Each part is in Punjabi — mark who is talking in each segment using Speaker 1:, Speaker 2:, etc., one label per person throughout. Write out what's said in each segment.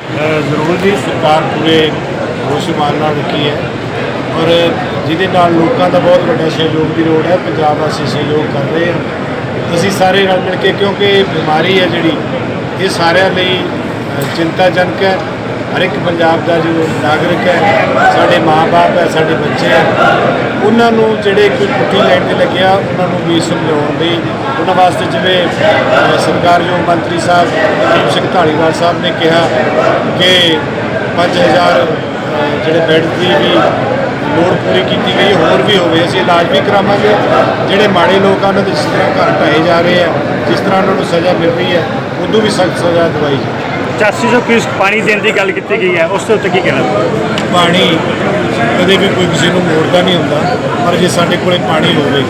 Speaker 1: ਜ਼ਰੂਰ ਜੀ, ਸਰਕਾਰ ਪੂਰੇ ਹੋਸ਼ਮਾਨ ਨਾਲ ਰੱਖੀ ਹੈ। ਔਰ ਜਿਹਦੇ ਨਾਲ ਲੋਕਾਂ ਦਾ ਬਹੁਤ ਵੱਡਾ ਸਹਿਯੋਗ ਦੀ ਲੋੜ ਹੈ, ਪੰਜਾਬ ਵਾਸੀ ਸਹਿਯੋਗ ਕਰ ਰਹੇ ਹਨ। ਅਸੀਂ ਸਾਰੇ ਰਲ ਮਿਲ ਕੇ, ਕਿਉਂਕਿ ਇਹ ਬਿਮਾਰੀ ਹੈ ਜਿਹੜੀ, ਇਹ ਸਾਰਿਆਂ ਲਈ ਚਿੰਤਾਜਨਕ ਹੈ। ਹਰ ਇੱਕ ਪੰਜਾਬ ਦਾ ਜੋ ਨਾਗਰਿਕ ਹੈ ਸਾਡੇ ਮਾਪੇ ਹੈ ਸਾਡੇ ਬੱਚੇ ਹੈ ਉਹਨਾਂ ਨੂੰ ਜਿਹੜੇ ਕੋਈ ਪੁੱਠੀ ਲਾਈਨ ਤੇ ਲੱਗਿਆ ਉਹਨਾਂ ਨੂੰ ਵੀ ਸਮਝਾਉਣ ਦੀ ਉਹਨਾਂ ਵਾਸਤੇ ਜਿਵੇਂ ਅ, ਸਰਕਾਰਯੋਗ ਮੰਤਰੀ ਸਾਹਿਬ ਦੀਪ ਸਿੰਘ ਢਾਲੀਵਾਲ ਸਾਹਿਬ ਨੇ ਕਿਹਾ ਕਿ 5000 ਅ, ਜਿਹੜੇ ਬੈੱਡ ਦੀ ਵੀ ਲੋੜ ਪੂਰੀ ਕੀਤੀ ਗਈ ਹੋਰ ਵੀ ਹੋਵੇ ਅਸੀਂ ਇਲਾਜ ਵੀ ਕਰਾਵਾਂਗੇ। ਜਿਹੜੇ ਮਾੜੇ ਲੋਕ ਆ ਉਹਨਾਂ ਦੇ ਜਿਸ ਤਰ੍ਹਾਂ ਘਰ ਢਾਏ ਜਾ ਰਹੇ ਆ ਜਿਸ ਤਰ੍ਹਾਂ ਉਹਨਾਂ ਨੂੰ ਸਜ਼ਾ ਮਿਲ ਰਹੀ ਹੈ ਉਦੋਂ ਵੀ ਸਖਤ ਸਜ਼ਾ ਦਵਾਈ ਜਾਵੇ।
Speaker 2: 8500 ਕਿਊਸਕ ਪਾਣੀ ਦੇਣ ਦੀ ਗੱਲ ਕੀਤੀ ਗਈ ਹੈ ਉਸ ਦੇ ਉੱਤੇ ਕੀ ਕਹਿਣਾ?
Speaker 1: ਪਾਣੀ ਕਦੇ ਵੀ ਕੋਈ ਕਿਸੇ ਨੂੰ ਮੋੜਦਾ ਨਹੀਂ ਹੁੰਦਾ ਪਰ ਜੇ ਸਾਡੇ ਕੋਲੇ ਪਾਣੀ ਹੋਵੇ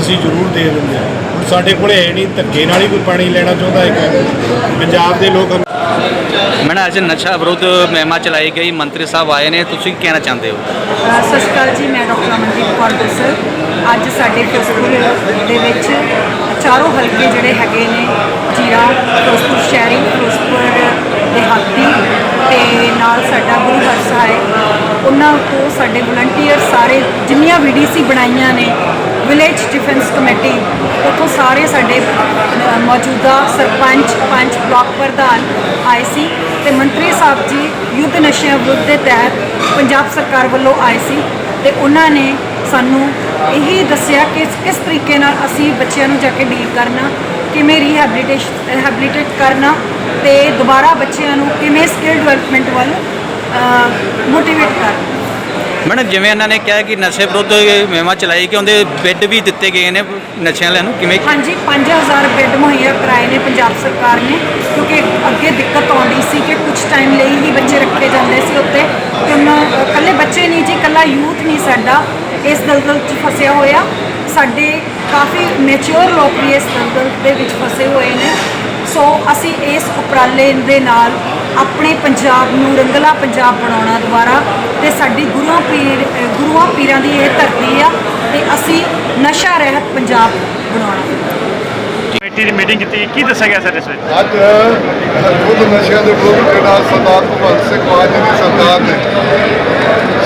Speaker 1: ਅਸੀਂ ਜ਼ਰੂਰ ਦੇ ਦਿੰਦੇ ਹਾਂ। ਹੁਣ ਸਾਡੇ ਕੋਲੇ ਹੈ ਨਹੀਂ ਧੱਕੇ ਨਾਲ ਹੀ ਕੋਈ ਪਾਣੀ ਲੈਣਾ ਚਾਹੁੰਦਾ ਹੈ ਪੰਜਾਬ ਦੇ ਲੋਕ
Speaker 3: ਮੈਡਮ ਅੱਜ ਨਸ਼ਾ ਵਿਰੁੱਧ ਮੁਹਿੰਮ ਚਲਾਈ ਗਈ ਮੰਤਰੀ ਸਾਹਿਬ ਆਏ ਨੇ ਤੁਸੀਂ ਕੀ ਕਹਿਣਾ ਚਾਹੁੰਦੇ ਹੋ?
Speaker 4: ਅ, ਸਤਿ ਸ਼੍ਰੀ ਅਕਾਲ ਜੀ ਮੈਂ ਡਾਕਟਰ ਅਮਨਦੀਪ ਕੌਰ ਦਸਲ ਅੱਜ ਸਾਡੇ ਫਿਰੋਜ਼ਪੁਰ ਦੇ ਵਿੱਚ ਚਾਰੋਂ ਹਲਕੇ ਜਿਹੜੇ ਹੈਗੇ ਨੇ ਜੀਰਾ ਫਿਰੋਜ਼ਪੁਰ ਸ਼ਹਿਰੀ ਫਿਰੋਜ਼ਪੁਰ ਦੇਹਾਤੀ ਤੇ ਨਾਲ ਸਾਡਾ ਗੁਰੂ ਹਰਸਾ ਹੈ ਉਹਨਾਂ ਤੋਂ ਸਾਡੇ ਵਲੰਟੀਅਰ ਸਾਰੇ ਜਿੰਨੀਆਂ ਵੀਡੀਸੀ ਬਣਾਈਆਂ ਨੇ ਵਿਲੇਜ ਡਿਫੈਂਸ ਕਮੇਟੀ ਉੱਥੋਂ ਸਾਰੇ ਸਾਡੇ ਮੌਜੂਦਾ ਸਰਪੰਚ, ਪੰਚ ਬਲਾਕ ਪ੍ਰਧਾਨ ਆਏ ਸੀ ਤੇ ਮੰਤਰੀ ਸਾਹਿਬ ਜੀ ਯੁੱਧ ਨਸ਼ਿਆਂ ਵਿਰੁੱਧ ਦੇ ਤਹਿਤ ਪੰਜਾਬ ਸਰਕਾਰ ਵੱਲੋਂ ਆਏ ਸੀ ਤੇ ਉਹਨਾਂ ਨੇ ਸਾਨੂੰ ਇਹੀ ਦੱਸਿਆ ਕਿ ਕਿਸ ਤਰੀਕੇ ਨਾਲ ਅਸੀਂ ਬੱਚਿਆਂ ਨੂੰ ਜਾ ਕੇ ਡੀਲ ਕਰਨਾ, ਕਿਵੇਂ ਰੀਹੈਬਿਲਿਟੇਸ਼ਨ ਰਿਹੈਬਿਲਿਟੇਟ ਕਰਨਾ ਤੇ ਦੁਬਾਰਾ ਬੱਚਿਆਂ ਨੂੰ ਕਿਵੇਂ ਸਕਿੱਲ ਡਿਵੈਲਪਮੈਂਟ ਵੱਲ ਮੋਟੀਵੇਟ ਕਰਨਾ।
Speaker 3: ਮੈਡਮ, ਜਿਵੇਂ ਇਹਨਾਂ ਨੇ ਕਿਹਾ ਕਿ ਨਸ਼ੇ ਵਿਰੁੱਧ ਮੁਹਿੰਮ ਚਲਾਈ ਕਿ ਉਹਦੇ ਬੈੱਡ ਵੀ ਦਿੱਤੇ ਗਏ ਨੇ ਨਸ਼ਿਆਂ ਵਾਲਿਆਂ ਨੂੰ, ਕਿਵੇਂ?
Speaker 4: ਹਾਂਜੀ 5000 ਬੈੱਡ ਮੁਹੱਈਆ ਕਰਾਏ ਨੇ ਪੰਜਾਬ ਸਰਕਾਰ ਨੇ, ਕਿਉਂਕਿ ਅੱਗੇ ਦਿੱਕਤ ਆਉਂਦੀ ਸੀ ਕਿ ਕੁਝ ਟਾਈਮ ਲਈ ਹੀ ਬੱਚੇ ਰੱਖੇ ਜਾਂਦੇ ਸੀ ਉੱਤੇ ਤੇ ਉਹਨਾਂ ਇਕੱਲੇ ਬੱਚੇ ਨਹੀਂ ਜੀ, ਇਕੱਲਾ ਯੂਥ ਨਹੀਂ ਸਾਡਾ ਇਸ ਦਲਦਲ 'ਚ ਫਸਿਆ ਹੋਇਆ। ਸਾਡੇ ਕਾਫੀ ਮੈਚੁਰ ਲੋਕ ਵੀ ਇਸ ਦਲਦਲ ਦੇ ਵਿੱਚ ਫਸੇ ਹੋਏ ਨੇ। ਸੋ ਅਸੀਂ ਇਸ ਉਪਰਾਲੇ ਦੇ ਨਾਲ ਆਪਣੇ ਪੰਜਾਬ ਨੂੰ ਰੰਗਲਾ ਪੰਜਾਬ ਬਣਾਉਣਾ ਦੁਬਾਰਾ ਤੇ ਸਾਡੀ ਗੁਰੂਆਂ ਪੀਰ ਗੁਰੂਆਂ ਪੀਰਾਂ ਦੀ ਇਹ ਧਰਤੀ ਆ ਤੇ ਅਸੀਂ ਨਸ਼ਾ ਰਹਿਤ ਪੰਜਾਬ ਬਣਾਉਣਾ।
Speaker 2: ਕਮੇਟੀ ਦੀ ਮੀਟਿੰਗ ਕੀਤੀ। ਕੀ ਦੱਸਿਆ ਗਿਆ ਸਰ ਇਸ ਵਿੱਚ?
Speaker 5: ਅੱਜ ਖੁਦ ਨਸ਼ਿਆਂ ਦੇ ਵਿਰੁੱਧ ਜਿਹੜਾ ਸਰਦਾਰ ਭਗਵੰਤ ਸਿੰਘ ਮਾਨ ਜੀ ਦੀ ਸਰਕਾਰ ਨੇ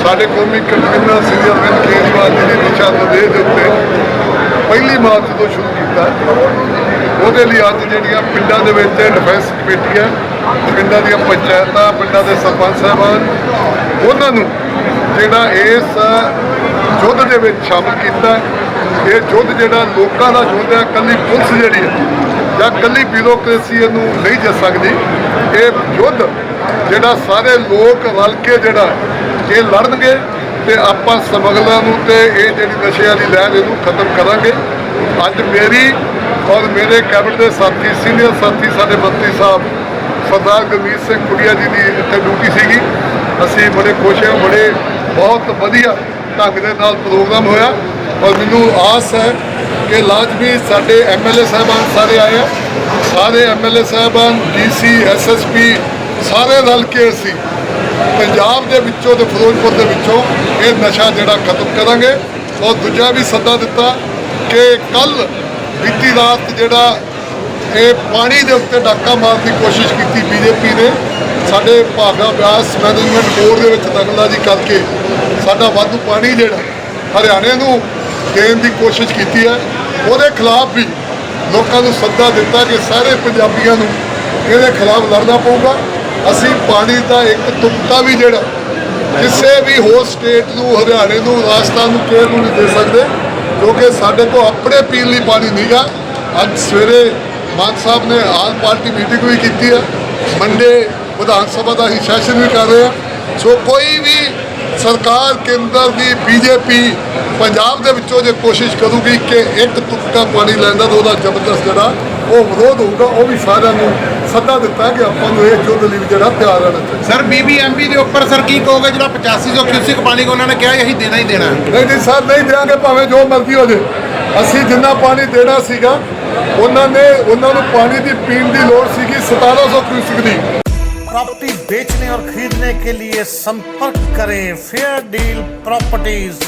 Speaker 5: ਸਾਡੇ ਕੌਮੀ ਕਨਵੀਨਰ ਸ੍ਰੀ ਅਰਵਿੰਦ ਕੇਜਰੀਵਾਲ ਜੀ ਦੀ ਦਿਸ਼ਾ ਨਿਰਦੇਸ਼ ਦੇ ਉੱਤੇ ਪਹਿਲੀ ਮਾਰਚ ਤੋਂ ਸ਼ੁਰੂ ਕੀਤਾ। ਉਹਦੇ ਲਈ ਅੱਜ ਜਿਹੜੀਆਂ ਪਿੰਡਾਂ ਦੇ ਵਿੱਚ ਡਿਫੈਂਸ ਕਮੇਟੀ ਹੈ ਪਿੰਡਾਂ ਦੀਆਂ ਪੰਚਾਇਤਾਂ, ਪਿੰਡਾਂ ਦੇ ਸਰਪੰਚ ਸਾਹਿਬਾਨ, ਉਹਨਾਂ ਨੂੰ ਜਿਹੜਾ ਇਸ ਯੁੱਧ ਦੇ ਵਿੱਚ ਸ਼ਾਮਲ ਕੀਤਾ ਇਹ ਯੁੱਧ ਜਿਹੜਾ ਲੋਕਾਂ ਦਾ ਯੁੱਧ ਹੈ ਕੱਲੀ ਪੁਲਿਸ ਜਿਹੜੀ ਹੈ, ਜਾਂ ਕੱਲੀ ਬਿਊਰੋਕ੍ਰੇਸੀ ਇਹਨੂੰ ਨਹੀਂ ਜਿੱਤ ਸਕਦੀ। ਇਹ ਯੁੱਧ ਜਿਹੜਾ ਸਾਰੇ ਲੋਕ ਰਲ ਕੇ ਜਿਹੜਾ ਇਹ ਲੜਨਗੇ ਤੇ ਆਪਾਂ ਸਮਗਲਰਾਂ ਨੂੰ ਤੇ ਇਹ ਜਿਹੜੀ ਨਸ਼ਿਆਂ ਦੀ ਲਹਿਰ ਇਹਨੂੰ ਖਤਮ ਕਰਾਂਗੇ। ਅੱਜ ਮੇਰੀ ਔਰ ਮੇਰੇ ਕੈਬਨਿਟ ਦੇ ਸਾਥੀ, ਸੀਨੀਅਰ ਸਾਥੀ ਸਾਡੇ ਮੰਤਰੀ ਸਾਹਿਬ ਸਰਦਾਰ ਗੁਰਮੀਤ ਸਿੰਘ ਕੁੜੀਆ ਜੀ ਦੀ ਇੱਥੇ ਡਿਊਟੀ ਸੀਗੀ। ਅਸੀਂ ਬੜੇ ਖੁਸ਼ ਹਾਂ, ਬੜੇ ਬਹੁਤ ਵਧੀਆ ਢੰਗ ਦੇ ਨਾਲ ਪ੍ਰੋਗਰਾਮ ਹੋਇਆ। ਔਰ ਮੈਨੂੰ ਆਸ ਹੈ ਕਿ ਲਾਜ਼ਮੀ ਸਾਡੇ ਐਮਐਲਏ ਸਾਹਿਬਾਨ ਸਾਰੇ ਆਏ ਆ। ਸਾਰੇ ਐਮਐਲਏ ਸਾਹਿਬਾਨ ਡੀਸੀ ਐਸਐਸਪੀ ਸਾਰੇ ਰਲ ਕੇ ਅਸੀਂ ਪੰਜਾਬ ਦੇ ਵਿੱਚੋਂ ਤੇ ਫਿਰੋਜ਼ਪੁਰ ਦੇ ਵਿੱਚੋਂ ਇਹ ਨਸ਼ਾ ਜਿਹੜਾ ਖਤਮ ਕਰਾਂਗੇ। ਔਰ ਦੂਜਾ ਵੀ ਸੱਦਾ ਦਿੱਤਾ ਕਿ ਕੱਲ ਬੀਤੀ ਰਾਤ ਜਿਹੜਾ ਇਹ ਪਾਣੀ ਦੇ ਉੱਤੇ ਡਾਕਾ ਮਾਰਨ ਦੀ ਕੋਸ਼ਿਸ਼ ਕੀਤੀ ਬੀਜੇਪੀ ਨੇ। ਸਾਡੇ ਭਾਗਾ ਬਿਆਸ ਮੈਨੇਜਮੈਂਟ ਬੋਰਡ ਦੇ ਵਿੱਚ ਦਖਲਅੰਦਾਜ਼ੀ ਕਰਕੇ ਸਾਡਾ ਵਾਧੂ ਪਾਣੀ ਜਿਹੜਾ ਹਰਿਆਣੇ ਨੂੰ ਦੇਣ ਦੀ ਕੋਸ਼ਿਸ਼ ਕੀਤੀ ਹੈ। ਉਹਦੇ ਖਿਲਾਫ ਵੀ ਲੋਕਾਂ ਨੂੰ ਸੱਦਾ ਦਿੱਤਾ ਕਿ ਸਾਰੇ ਪੰਜਾਬੀਆਂ ਨੂੰ ਇਹਦੇ ਖਿਲਾਫ ਲੜਨਾ ਪਊਗਾ। ਅਸੀਂ ਪਾਣੀ ਦਾ ਇੱਕ ਤੁਪਕਾ ਵੀ ਜਿਹੜਾ ਕਿਸੇ ਵੀ ਹੋਰ ਸਟੇਟ ਨੂੰ, ਹਰਿਆਣੇ ਨੂੰ, ਰਾਜਸਥਾਨ ਨੂੰ ਕਿਸੇ ਨੂੰ ਨਹੀਂ ਦੇ ਸਕਦੇ, ਕਿਉਂਕਿ ਸਾਡੇ ਕੋਲ ਆਪਣੇ ਪੀਣ ਲਈ ਪਾਣੀ ਨਹੀਂਗਾ ਅੱਜ ਸਵੇਰੇ ਮਾਨ ਸਾਹਿਬ ਨੇ ਆਲ ਪਾਰਟੀ ਮੀਟਿੰਗ ਵੀ ਕੀਤੀ ਹੈ। ਮੰਡੇ ਵਿਧਾਨ ਸਭਾ ਦਾ ਹੀ ਸੈਸ਼ਨ ਵੀ ਕਰ ਰਹੇ ਆ ਸੋ ਕੋਈ ਵੀ ਸਰਕਾਰ ਕੇਂਦਰ ਦੀ ਬੀਜੇਪੀ ਪੰਜਾਬ ਦੇ ਵਿੱਚੋਂ ਜੇ ਕੋਸ਼ਿਸ਼ ਕਰੂਗੀ ਕਿ ਇੱਕ ਤੁਪਕਾ ਪਾਣੀ ਲੈਣ ਦਾ ਤਾਂ ਉਹਦਾ ਜ਼ਬਰਦਸਤ ਜਿਹੜਾ ਉਹ ਵਿਰੋਧ ਹੋਊਗਾ ਉਹ ਵੀ ਸਾਰਿਆਂ ਨੂੰ ਸੱਦਾ ਦਿੱਤਾ ਕਿ ਆਪਾਂ ਨੂੰ ਇਹ ਯੁੱਧ ਲਈ ਜਿਹੜਾ ਤਿਆਰ ਰਹਿਣਾ ਚਾਹੀਦਾ।
Speaker 6: ਸਰ ਬੀਬੀਐਮਬੀ ਦੇ ਉੱਪਰ ਸਰ ਕੀ ਕਹੋਗੇ ਜਿਹੜਾ 8500 ਕਿਊਸਿਕ ਪਾਣੀ ਕੋ ਉਹਨਾਂ ਨੇ ਕਿਹਾ ਅਸੀਂ ਦੇਣਾ ਹੀ ਦੇਣਾ।
Speaker 5: ਨਹੀਂ ਨਹੀਂ ਸਰ ਨਹੀਂ ਦਿਆਂਗੇ ਭਾਵੇਂ ਜੋ ਮਰਜ਼ੀ ਹੋ ਜੇ ਅਸੀਂ ਜਿੰਨਾ ਪਾਣੀ ਦੇਣਾ ਸੀਗਾ ਉਹਨਾਂ ਨੇ ਉਹਨਾਂ ਨੂੰ ਪਾਣੀ ਦੀ ਪੀਣ ਦੀ ਲੋੜ ਸੀਗੀ 1700 ਕਿਊਸਿਕ ਦੀ
Speaker 7: प्रॉपर्टी बेचने और खरीदने के लिए संपर्क करें फेयर डील प्रॉपर्टीज